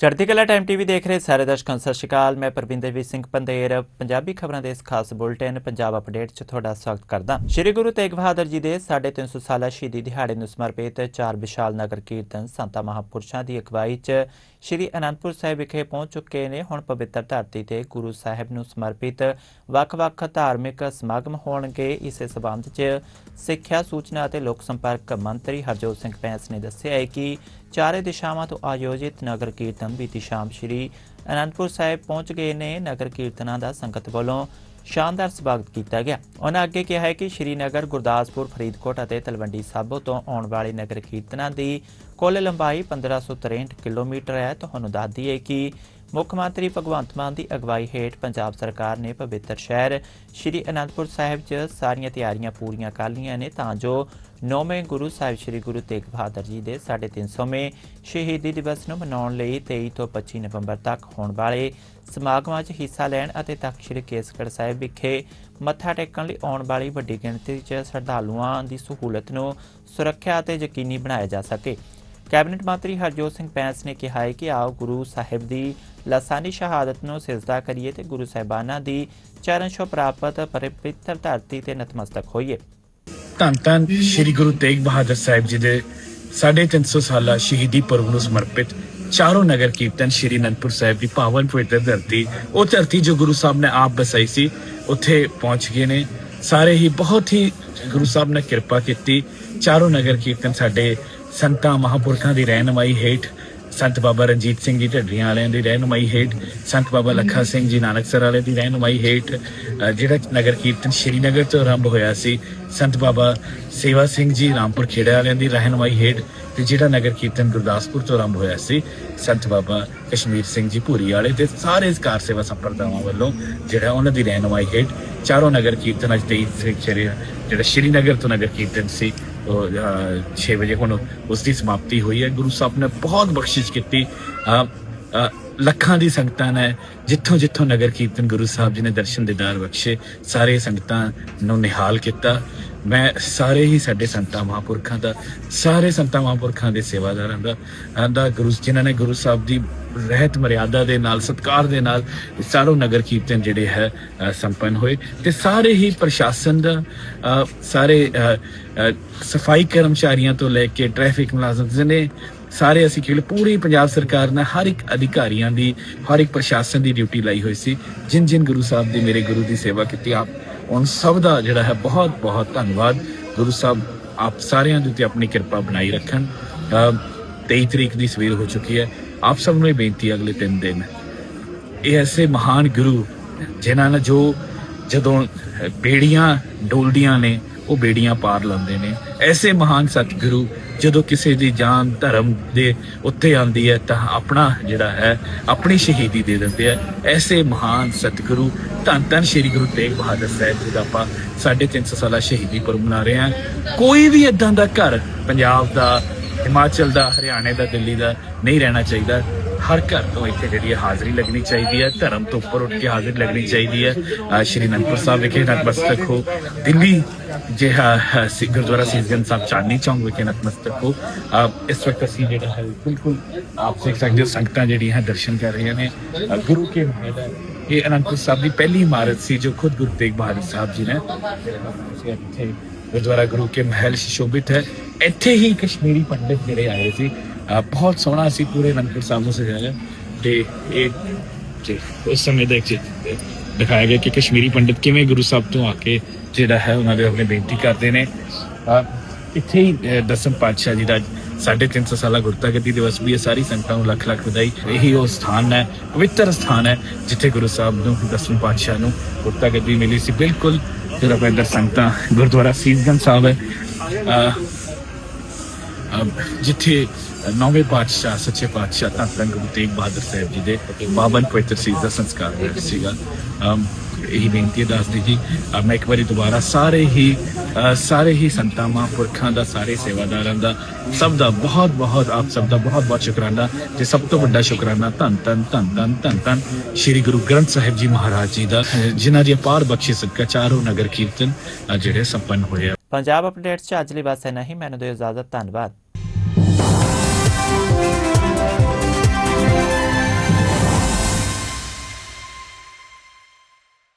ਚੜ੍ਹਦੀ ਕਲਾ time TV ਦੇਖ ਰਹੇ ਸਾਰੇ ਦਰਸ਼ਕਾਂ ਨੂੰ ਸਤਿ ਸ਼੍ਰੀ ਅਕਾਲ। ਮੈਂ ਪਰਵਿੰਦਰਵੀਰ ਸਿੰਘ ਪੰਦੇਰ। ਪੰਜਾਬੀ ਖਬਰਾਂ ਦੇ ਇਸ ਖਾਸ ਬੁਲਟਿਨ ਪੰਜਾਬ ਅਪਡੇਟ 'ਚ ਤੁਹਾਡਾ ਸਵਾਗਤ ਕਰਦਾ ਸ਼੍ਰੀ ਗੁਰੂ ਤੇਗ ਬਹਾਦਰ ਜੀ ਦੇ 350 ਸਾਲਾ ਸ਼ਹੀਦੀ ਦਿਹਾੜੇ ਨੂੰ ਸਮਰਪਿਤ ਚਾਰ ਵਿਸ਼ਾਲ ਨਗਰ ਕੀਰਤਨ ਸੰਤਾਂ ਮਹਾਂਪੁਰਸ਼ਾਂ ਦੀ ਅਗਵਾਈ 'ਚ ਸ਼੍ਰੀ ਅਨੰਦਪੁਰ ਸਾਹਿਬ ਵਿਖੇ ਪਹੁੰਚ ਚੁੱਕੇ ਨੇ ਹੁਣ ਪਵਿੱਤਰ ਧਰਤੀ ਤੇ ਗੁਰੂ ਸਾਹਿਬ ਨੂੰ ਸਮਰਪਿਤ ਵੱਖ-ਵੱਖ ਧਾਰਮਿਕ ਸਮਾਗਮ ਹੋਣਗੇ। ਇਸੇ ਸਬੰਧ 'ਚ ਸਿੱਖਿਆ ਸੂਚਨਾ ਅਤੇ ਲੋਕ ਸੰਪਰਕ ਮੰਤਰੀ ਹਰਜੋਤ ਸਿੰਘ ਪੈਂਸ ਨੇ ਦੱਸਿਆ ਹੈ ਕਿ ਚਾਰੇ ਦਿਸ਼ਾਵਾਂ ਤੋਂ ਆਯੋਜਿਤ ਨਗਰ ਕੀਰਤਨ ਬੀਤੀ ਸ਼ਾਮ ਸ਼੍ਰੀ ਅਨੰਦਪੁਰ ਸਾਹਿਬ ਪਹੁੰਚ ਗਏ ਨੇ। ਨਗਰ ਕੀਰਤਨਾਂ ਦਾ ਸੰਗਤ ਵੱਲੋਂ ਸ਼ਾਨਦਾਰ ਸਵਾਗਤ ਕੀਤਾ ਗਿਆ। ਉਹਨਾਂ ਅੱਗੇ ਕਿਹਾ ਹੈ ਕਿ ਸ਼੍ਰੀਨਗਰ, ਗੁਰਦਾਸਪੁਰ, ਫਰੀਦਕੋਟ ਅਤੇ ਤਲਵੰਡੀ ਸਾਬੋ ਤੋਂ ਆਉਣ ਵਾਲੇ ਨਗਰ ਕੀਰਤਨਾਂ ਦੀ ਕੁੱਲ ਲੰਬਾਈ 1563 ਕਿਲੋਮੀਟਰ ਹੈ। ਤੁਹਾਨੂੰ ਦੱਸ ਦਈਏ ਕਿ ਮੁੱਖ ਮੰਤਰੀ ਭਗਵੰਤ ਮਾਨ ਦੀ ਅਗਵਾਈ ਹੇਠ ਪੰਜਾਬ ਸਰਕਾਰ ਨੇ ਪਵਿੱਤਰ ਸ਼ਹਿਰ ਸ਼੍ਰੀ ਅਨੰਦਪੁਰ ਸਾਹਿਬ 'ਚ ਸਾਰੀਆਂ ਤਿਆਰੀਆਂ ਪੂਰੀਆਂ ਕਰ ਲਈਆਂ ਨੇ ਤਾਂ ਜੋ ਨੌਵੇਂ ਗੁਰੂ ਸਾਹਿਬ ਸ਼੍ਰੀ ਗੁਰੂ ਤੇਗ ਬਹਾਦਰ ਜੀ ਦੇ 350ਵੇਂ ਸ਼ਹੀਦੀ ਦਿਵਸ ਨੂੰ ਮਨਾਉਣ ਲਈ 23 ਤੋਂ 25 ਨਵੰਬਰ ਤੱਕ ਹੋਣ ਵਾਲੇ ਸਮਾਗਮਾਂ 'ਚ ਹਿੱਸਾ ਲੈਣ ਅਤੇ ਤਖ਼ਤ ਸ਼੍ਰੀ ਕੇਸਗੜ੍ਹ ਸਾਹਿਬ ਵਿਖੇ ਮੱਥਾ ਟੇਕਣ ਲਈ ਆਉਣ ਵਾਲੀ ਵੱਡੀ ਗਿਣਤੀ 'ਚ ਸ਼ਰਧਾਲੂਆਂ ਦੀ ਸਹੂਲਤ ਨੂੰ ਸੁਰੱਖਿਆ ਅਤੇ ਯਕੀਨੀ ਬਣਾਇਆ ਜਾ ਸਕੇ। ਕੈਬਨਿਟ ਮੰਤਰੀ ਹਰਜੋਤ ਸਿੰਘ ਪੈਂਸ ਨੇ ਕਿਹਾ ਹੈ ਕਿ ਆਓ ਗੁਰੂ ਸਾਹਿਬ ਦੀ ਲਾਸਾਨੀ ਸ਼ਹਾਦਤ ਨੂੰ ਸਿਜਦਾ ਕਰੀਏ ਤੇ ਗੁਰੂ ਸਾਹਿਬਾਨਾਂ ਦੀ ਚਰਨ ਛੋਹ ਪ੍ਰਾਪਤ ਪਵਿੱਤਰ ਧਰਤੀ ਤੇ ਨਤਮਸਤਕ ਹੋਈਏ। ਧੰਨ ਧੰਨ ਸ੍ਰੀ ਗੁਰੂ ਤੇਗ ਬਹਾਦਰ ਸਾਹਿਬ ਜੀ ਦੇ 350 ਸਾਲਾ ਸ਼ਹੀਦੀ ਪੁਰਬ ਨੂੰ ਸਮਰਪਿਤ ਚਾਰੋਂ ਨਗਰ ਕੀਰਤਨ ਸ੍ਰੀ ਅਨੰਦਪੁਰ ਸਾਹਿਬ ਦੀ ਪਾਵਨ ਪਵਿੱਤਰ ਧਰਤੀ, ਉਹ ਧਰਤੀ ਜੋ ਗੁਰੂ ਸਾਹਿਬ ਨੇ ਆਪ ਬਸਾਈ ਸੀ, ਉੱਥੇ ਪਹੁੰਚ ਗਏ ਨੇ। ਸਾਰੇ ਹੀ ਬਹੁਤ ਹੀ ਗੁਰੂ ਸਾਹਿਬ ਨੇ ਕਿਰਪਾ ਕੀਤੀ। ਚਾਰੋਂ ਨਗਰ ਕੀਰਤਨ ਸਾਡੇ ਸੰਤਾਂ ਮਹਾਪੁਰਖਾਂ ਦੀ ਰਹਿਨਮਾਈ ਹੇਠ, ਸੰਤ ਬਾਬਾ ਰਣਜੀਤ ਸਿੰਘ ਜੀ ਢੱਡਰੀਆਂ ਵਾਲਿਆਂ ਦੀ ਰਹਿਨਮਾਈ ਹੇਠ, ਸੰਤ ਬਾਬਾ ਲੱਖਾ ਸਿੰਘ ਜੀ ਨਾਨਕਸਰ ਵਾਲੇ ਦੀ ਰਹਿਨਮਾਈ ਹੇਠ ਜਿਹੜਾ ਨਗਰ ਕੀਰਤਨ ਸ਼੍ਰੀਨਗਰ ਤੋਂ ਆਰੰਭ ਹੋਇਆ ਸੀ, ਸੰਤ ਬਾਬਾ ਸੇਵਾ ਸਿੰਘ ਜੀ ਰਾਮਪੁਰ ਖੇੜਾ ਵਾਲਿਆਂ ਦੀ ਰਹਿਨਮਾਈ ਹੇਠ ਤੇ ਜਿਹੜਾ ਨਗਰ ਕੀਰਤਨ ਗੁਰਦਾਸਪੁਰ ਤੋਂ ਆਰੰਭ ਹੋਇਆ ਸੀ, ਸੰਤ ਬਾਬਾ ਕਸ਼ਮੀਰ ਸਿੰਘ ਜੀ ਭੂਰੀ ਵਾਲੇ ਤੇ ਸਾਰੇ ਕਾਰ ਸੇਵਾ ਸੰਪਰਦਾਵਾਂ ਵੱਲੋਂ ਜਿਹੜਾ ਉਹਨਾਂ ਦੀ ਰਹਿਨਮਾਈ ਹੇਠ ਚਾਰੋਂ ਨਗਰ ਕੀਰਤਨ ਅੱਜ 23 ਤਰੀਕ ਸ਼੍ਰੀ ਜਿਹੜਾ ਸ਼੍ਰੀਨਗਰ ਤੋਂ ਨਗਰ ਕੀਰਤਨ ਸੀ ਉਹ 6 ਵਜੇ ਹੁਣ ਉਸ ਦੀ ਸਮਾਪਤੀ ਹੋਈ ਹੈ। ਗੁਰੂ ਸਾਹਿਬ ਨੇ ਬਹੁਤ ਬਖਸ਼ਿਸ਼ ਕੀਤੀ। ਅ, ਅ, ਲੱਖਾਂ ਦੀ ਸੰਗਤਾਂ ਨੇ ਜਿੱਥੋਂ ਜਿੱਥੋਂ ਨਗਰ ਕੀਰਤਨ ਗੁਰੂ ਸਾਹਿਬ ਜੀ ਨੇ ਦਰਸ਼ਨ ਦੀਦਾਰ ਬਖਸ਼ੇ ਸਾਰੇ ਸੰਗਤਾਂ ਨੂੰ ਨਿਹਾਲ ਕੀਤਾ। ਮੈਂ ਸਾਰੇ ਹੀ ਸਾਡੇ ਸੰਤਾਂ ਮਹਾਂਪੁਰਖਾਂ ਦਾ ਸਾਰੇ ਸੰਤਾਂ ਮਹਾਂਪੁਰਖਾਂ ਦੇ ਸੇਵਾਦਾਰਾਂ ਦਾ ਅ, ਗੁਰੂ ਜਿਨ੍ਹਾਂ ਨੇ ਗੁਰੂ ਸਾਹਿਬ ਦੀ ਰਹਿਤ ਮਰਿਆਦਾ ਦੇ ਨਾਲ ਸਤਕਾਰ ਦੇ ਨਾਲ ਸਾਰੋ ਨਗਰ ਕੀਰਤਨ ਜਿਹੜੇ ਹੈ ਅ, ਸੰਪੰਨ ਹੋਏ ਤੇ ਸਾਰੇ ਹੀ ਪ੍ਰਸ਼ਾਸਨ ਦਾ ਅ, ਸਾਰੇ ਅ, ਸਫ਼ਾਈ ਕਰਮਚਾਰੀਆਂ ਤੋਂ ਲੈ ਕੇ ਟ੍ਰੈਫਿਕ ਮੁਲਾਜ਼ਮ ਜਿਹਨੇ ਸਾਰੇ ਅਸੀਂ ਕਿਹਾ ਪੂਰੀ ਪੰਜਾਬ ਸਰਕਾਰ ਨੇ ਹਰ ਇੱਕ ਅਧਿਕਾਰੀਆਂ ਦੀ ਹਰ ਇੱਕ ਪ੍ਰਸ਼ਾਸਨ ਦੀ ਡਿਊਟੀ ਲਾਈ ਹੋਈ ਸੀ। ਜਿਨ ਜਿਨ ਗੁਰੂ ਸਾਹਿਬ ਦੀ ਮੇਰੇ ਗੁਰੂ ਦੀ ਸੇਵਾ ਕੀਤੀ ਆਪ ਉਹਨਾਂ ਸਭ ਦਾ ਜਿਹੜਾ ਹੈ ਬਹੁਤ ਬਹੁਤ ਧੰਨਵਾਦ। ਗੁਰੂ ਸਾਹਿਬ ਆਪ ਸਾਰਿਆਂ ਦੇ ਉੱਤੇ ਆਪਣੀ ਕਿਰਪਾ ਬਣਾਈ ਰੱਖਣ। ਅ, 23 ਤਰੀਕ ਦੀ ਸਵੇਰ ਹੋ ਚੁੱਕੀ ਹੈ। ਆਪ ਸਭ ਨੂੰ ਇਹ ਬੇਨਤੀ ਅਗਲੇ 3 ਦਿਨ ਇਹ ਐਸੇ ਮਹਾਨ ਗੁਰੂ ਜਿਨ੍ਹਾਂ ਨੇ ਜੋ ਜਦੋਂ ਬੇੜੀਆਂ ਡੋਲਦੀਆਂ ਨੇ ਉਹ ਬੇੜੀਆਂ ਪਾਰ ਲਾਉਂਦੇ ਨੇ। ਐਸੇ ਮਹਾਨ ਸਤਿਗੁਰੂ ਜਦੋਂ ਕਿਸੇ ਦੀ ਜਾਨ ਧਰਮ ਦੇ ਉੱਤੇ ਆਉਂਦੀ ਹੈ ਤਾਂ ਆਪਣਾ ਜਿਹੜਾ ਹੈ, ਆਪਣੀ ਸ਼ਹੀਦੀ ਦੇ ਦਿੰਦੇ ਆ। ਐਸੇ ਮਹਾਨ ਸਤਿਗੁਰੂ ਧੰਨ ਧੰਨ ਸ੍ਰੀ ਗੁਰੂ ਤੇਗ ਬਹਾਦਰ ਸਾਹਿਬ ਜੀ ਦਾ ਆਪਾਂ 350 ਸਾਲਾ ਸ਼ਹੀਦੀ ਪੁਰਬ ਮਨਾ ਰਹੇ ਹਾਂ। ਕੋਈ ਵੀ ਇਦਾਂ ਦਾ ਘਰ ਪੰਜਾਬ ਦਾ, ਹਿਮਾਚਲ ਦਾ, ਹਰਿਆਣੇ ਦਾ, ਦਿੱਲੀ ਦਾ ਨਹੀਂ ਰਹਿਣਾ ਚਾਹੀਦਾ। ਹਰ ਘਰ ਤੋਂ ਇੱਥੇ ਜਿਹੜੀ ਹੈ ਹਾਜ਼ਰੀ ਲੱਗਣੀ ਚਾਹੀਦੀ ਹੈ। ਧਰਮ ਤੋਂ ਉੱਪਰ ਉੱਠ ਕੇ ਹਾਜ਼ਰੀ ਲੱਗਣੀ ਚਾਹੀਦੀ ਹੈ। ਸ਼੍ਰੀ ਅਨੰਦਪੁਰ ਸਾਹਿਬ ਵਿਖੇ ਨਤਮਸਤਕ ਹੋ। ਦਿੱਲੀ ਜਿਹਾ ਅਹ, ਸਿ- ਗੁਰਦੁਆਰਾ ਸੀਸਗੰਜ ਸਾਹਿਬ ਚਾਂਦਨੀ ਚੌਂਕ ਵਿਖੇ ਨਤਮਸਤਕ ਹੋ ਅਸੀਂ ਜਿਹੜਾ ਹੈ ਬਿਲਕੁਲ ਆਪ ਦੇਖ ਸਕਦੇ ਹੋ ਸੰਗਤਾਂ ਜਿਹੜੀਆਂ ਦਰਸ਼ਨ ਕਰ ਰਹੀਆਂ ਨੇ ਗੁਰੂ ਕੇ ਮਹਿਲ ਹੈ ਇਹ ਅਨੰਦਪੁਰ ਸਾਹਿਬ ਦੀ ਪਹਿਲੀ ਇਮਾਰਤ ਸੀ ਜੋ ਖੁਦ ਗੁਰੂ ਤੇਗ ਬਹਾਦਰ ਸਾਹਿਬ ਜੀ ਨੇ ਇੱਥੇ ਗੁਰਦੁਆਰਾ ਗੁਰੂ ਕੇ ਮਹਿਲ ਸ਼ੋਭਿਤ ਹੈ। ਇੱਥੇ ਹੀ ਕਸ਼ਮੀਰੀ ਪੰਡਿਤ ਜਿਹੜੇ ਆਏ ਸੀ ਬਹੁਤ ਸੋਹਣਾ ਸੀ ਪੂਰੇ ਅਨੰਦਪੁਰ ਸਾਹਿਬ ਨੂੰ ਸਜਾਇਆ। ਤੇ ਇਹ ਜੀ ਉਸ ਸਮੇਂ ਦੇ ਇੱਕ ਦਿਖਾਇਆ ਗਿਆ ਕਿ ਕਸ਼ਮੀਰੀ ਪੰਡਿਤ ਕਿਵੇਂ ਗੁਰੂ ਸਾਹਿਬ ਤੋਂ ਆ ਕੇ ਜਿਹੜਾ ਹੈ ਉਹਨਾਂ ਦੇ ਆਪਣੇ ਬੇਨਤੀ ਕਰਦੇ ਨੇ। ਇੱਥੇ ਹੀ ਦਸਮ ਪਾਤਸ਼ਾਹ ਜੀ ਦਾ 350 ਸਾਲਾ ਗੁਰਤਾ ਗੱਦੀ ਦਿਵਸ ਵੀ ਹੈ। ਸਾਰੀ ਸੰਗਤਾਂ ਨੂੰ ਲੱਖ ਲੱਖ ਵਧਾਈ। ਇਹੀ ਉਹ ਸਥਾਨ ਹੈ, ਪਵਿੱਤਰ ਸਥਾਨ ਹੈ, ਜਿੱਥੇ ਗੁਰੂ ਸਾਹਿਬ ਨੂੰ, ਦਸਮ ਪਾਤਸ਼ਾਹ ਨੂੰ ਗੁਰਤਾ ਗੱਦੀ ਮਿਲੀ ਸੀ। ਬਿਲਕੁਲ ਜਿਹੜਾ ਪੈਦਰ ਸੰਗਤਾਂ, ਗੁਰਦੁਆਰਾ ਸੀਸਗੰਜ ਸਾਹਿਬ ਹੈ। ਅਹ ਜਿੱਥੇ ਨੌਵੇਂ ਪਾਤਸ਼ਾਹ, ਸੱਚੇ ਪਾਤਸ਼ਾਹ ਤਾਂ ਧੰਨ ਗੁਰੂ ਤੇਗ ਬਹਾਦਰ ਸਾਹਿਬ ਜੀ ਦੇ ਬਾਬਨ ਪਵਿੱਤਰ ਸੀਸ ਦਾ ਸੰਸਕਾਰ ਹੋਇਆ ਸੀਗਾ। ਅਮ ਬੇਨਤੀ ਦੱਸ ਦੀ। ਜੀ ਮੈਂ ਇੱਕ ਵਾਰੀ ਦੁਬਾਰਾ ਸਾਰੇ ਹੀ ਸਾਰੇ ਹੀ ਸੰਤਾਂ ਮਹਾਂਪੁਰਖਾਂ ਦਾ, ਸਾਰੇ ਸੇਵਾਦਾਰਾਂ ਦਾ, ਸਭ ਦਾ ਬਹੁਤ ਬਹੁਤ, ਆਪ ਸਭ ਦਾ ਬਹੁਤ ਬਹੁਤ ਸ਼ੁਕਰਾਨਾ। ਤੇ ਸਭ ਤੋਂ ਵੱਡਾ ਸ਼ੁਕਰਾਨਾ ਧੰਨ ਧੰਨ ਧੰਨ ਧੰਨ ਧੰਨ ਧੰਨ ਸ੍ਰੀ ਗੁਰੂ ਗ੍ਰੰਥ ਸਾਹਿਬ ਜੀ ਮਹਾਰਾਜ ਜੀ ਦਾ ਜਿਨ੍ਹਾਂ ਦੀ ਅਪਾਰ ਬਖਸ਼ਿਸ਼ ਸਦਕਾ ਚਾਰੋਂ ਨਗਰ ਕੀਰਤਨ ਜਿਹੜੇ ਸੰਪੰਨ ਹੋਏ ਪੰਜਾਬ ਅਪਡੇਟਸ 'ਚ ਅੱਜ ਲਈ ਬਸ ਇੰਨਾ ਹੀ। ਮੈਨੂੰ ਦਿਓ ਇਜਾਜ਼ਤ। ਧੰਨਵਾਦ।